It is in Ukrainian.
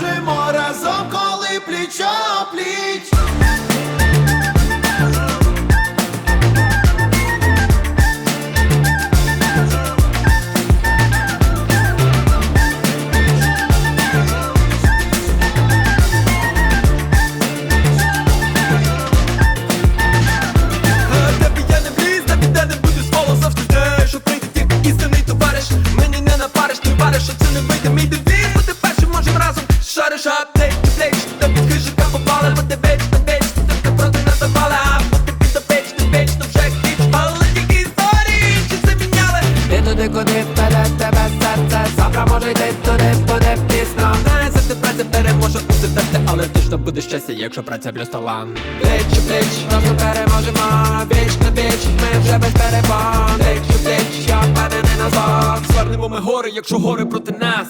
переможемо разом, коли пліч пліч. Ти істинний товариш Мені не напариш, ти вариш, що це не вийде мій девіз Бути першим можем разом куди вперед тебе серце Завтра може йти туди, буде пізно Не завжди праця переможе у серце, але точно буде щастя, якщо праця плюс талант Плеч, плеч, Разом переможемо Віч на віч, ми вже без перебон плеч, плеч, я впевнений назад Звернемо ми гори, якщо гори проти нас